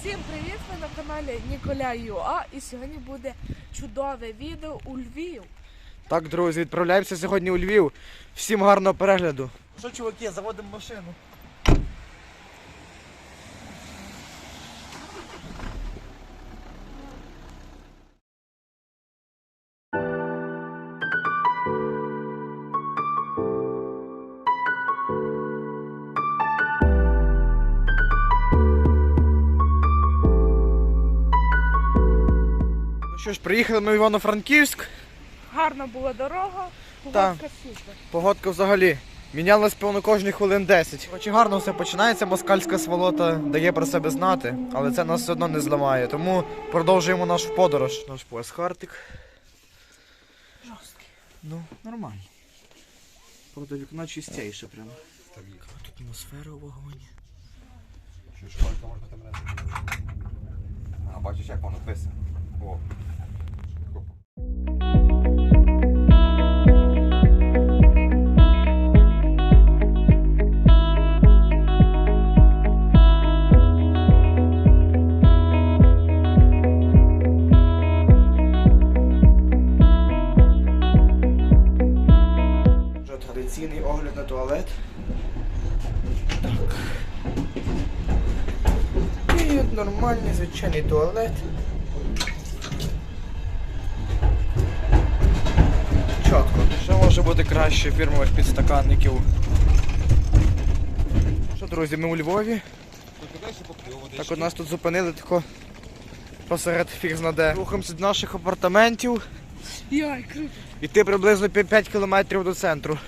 Всім привіт! Ви на каналі Ніколя Юа і сьогодні буде чудове відео у Львів. Так, друзі, відправляємося сьогодні у Львів. Всім гарного перегляду. Що, чуваки, заводимо машину. Що ж, приїхали ми в Івано-Франківськ. Гарна була дорога, погодка супер. Погодка взагалі. Мінялась певно кожні хвилин 10. Коротше, гарно все починається, москальська сволота дає про себе знати, але це нас все одно не зламає. Тому продовжуємо нашу подорож. Наш пояс Хартик. Жорсткий. Ну, нормально. Правда, вікно чистіше прямо. Тут атмосфера у вагоні. Що ж можна можна там не А бачиш, як воно пише. О. традиційний огляд на туалет. Так. І от нормальний звичайний туалет. Чітко. Що може бути краще фірмових підстаканників? Що, друзі, ми у Львові. Так от нас тут зупинили тако посеред фіг знаде. Рухаємося до наших апартаментів. Яй, круто. Іти приблизно 5 кілометрів до центру.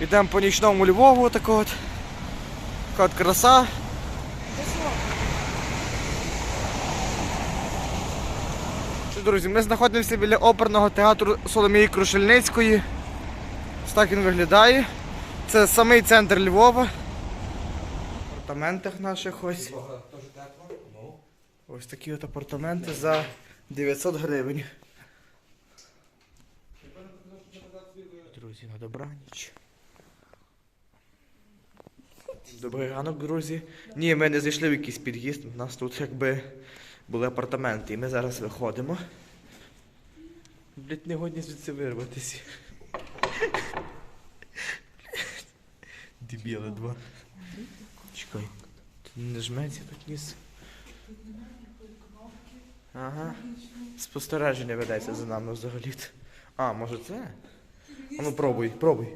Ідемо по нічному Львову, так от. Така от краса. Друзі, ми знаходимося біля оперного театру Соломії Крушельницької. Ось так він виглядає. Це самий центр Львова. В апартаментах наших ось. Ось такі от апартаменти за 900 гривень. Друзі, на добраніч. Добрий ранок, друзі. Ні, ми не зайшли в якийсь під'їзд. У нас тут якби були апартаменти, і ми зараз виходимо. Блять, не годні звідси вирватися. Дебіли два. Чекай. Тут не жметься тут ніс. Ага. Спостереження ведеться за нами взагалі. А, може це? А ну пробуй, пробуй.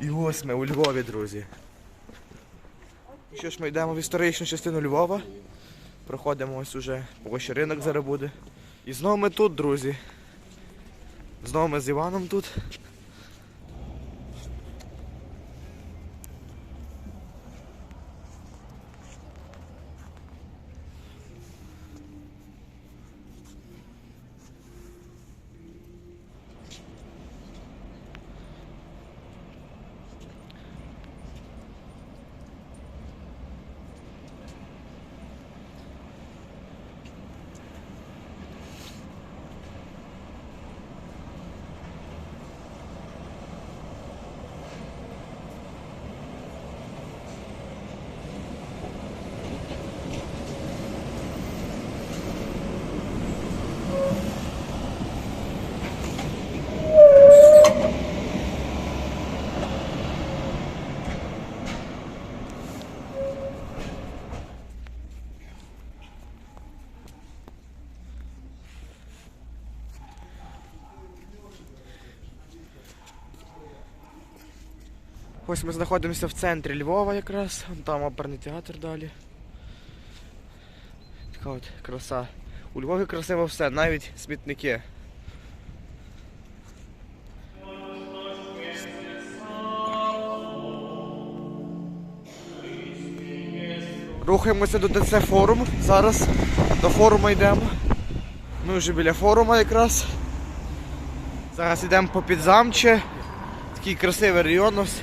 І ось ми у Львові, друзі. Що ж, ми йдемо в історичну частину Львова. Проходимо ось уже, ще ринок зараз буде. І знову ми тут, друзі. Знову ми з Іваном тут. Ось ми знаходимося в центрі Львова якраз, там оперний театр далі. Така от краса. У Львові красиво все, навіть смітники. Рухаємося до ТЦ форум. Зараз до форуму йдемо. Ми вже біля форуму якраз. Зараз йдемо по підзамче. Такий красивий район ось.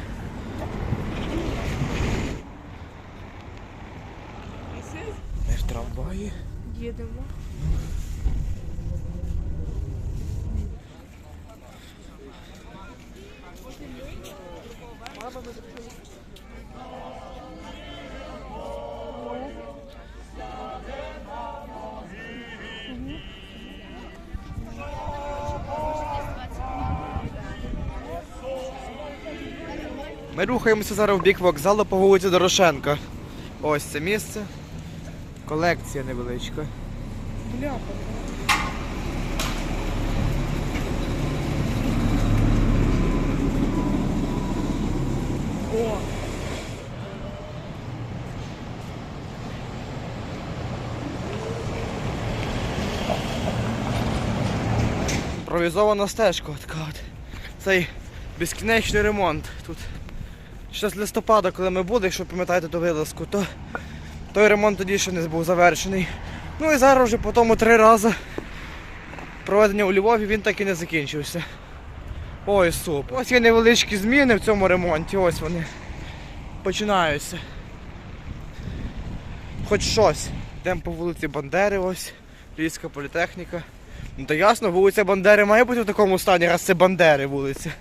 Ми в трамваї. Їдемо. Ми рухаємося зараз в бік вокзалу по вулиці Дорошенка. Ось це місце. Колекція невеличка. Бляха. О, Імпровізована стежка така от. Цей безкінечний ремонт. Тут ще з листопада, коли ми були, якщо пам'ятаєте ту вилазку, то той ремонт тоді ще не був завершений. Ну і зараз вже по тому три рази проведення у Львові він так і не закінчився. Ой, супер. Ось є невеличкі зміни в цьому ремонті, ось вони починаються. Хоч щось. Йдемо по вулиці Бандери, ось, Львівська політехніка. Ну то ясно, вулиця Бандери має бути в такому стані, раз це Бандери вулиця.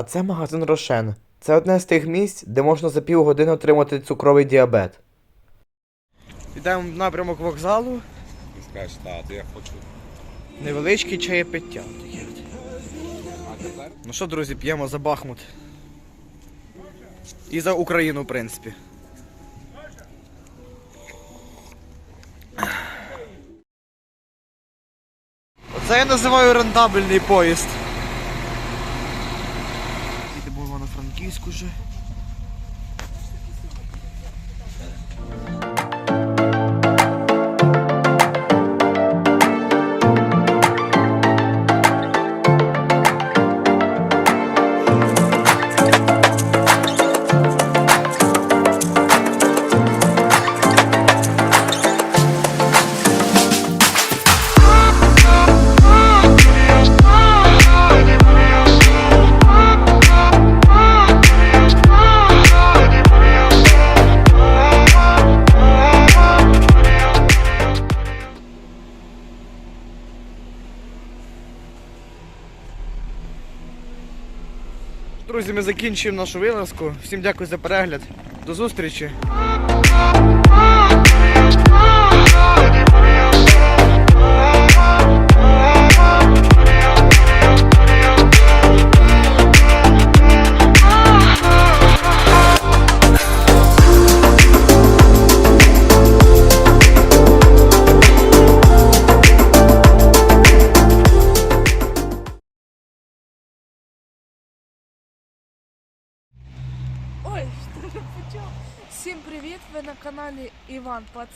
А це магазин Рошен. Це одне з тих місць, де можна за півгодини отримати цукровий діабет. Йдемо в напрямок вокзалу. І скажеш, так, то я хочу. Невеличкий чаєпиття. Ну що, друзі, п'ємо за Бахмут. І за Україну, в принципі. Оце я називаю рентабельний поїзд. Їдемо в Івано-Франківську вже. Друзі, ми закінчуємо нашу вилазку. Всім дякую за перегляд. До зустрічі. На каналі Іван Пац.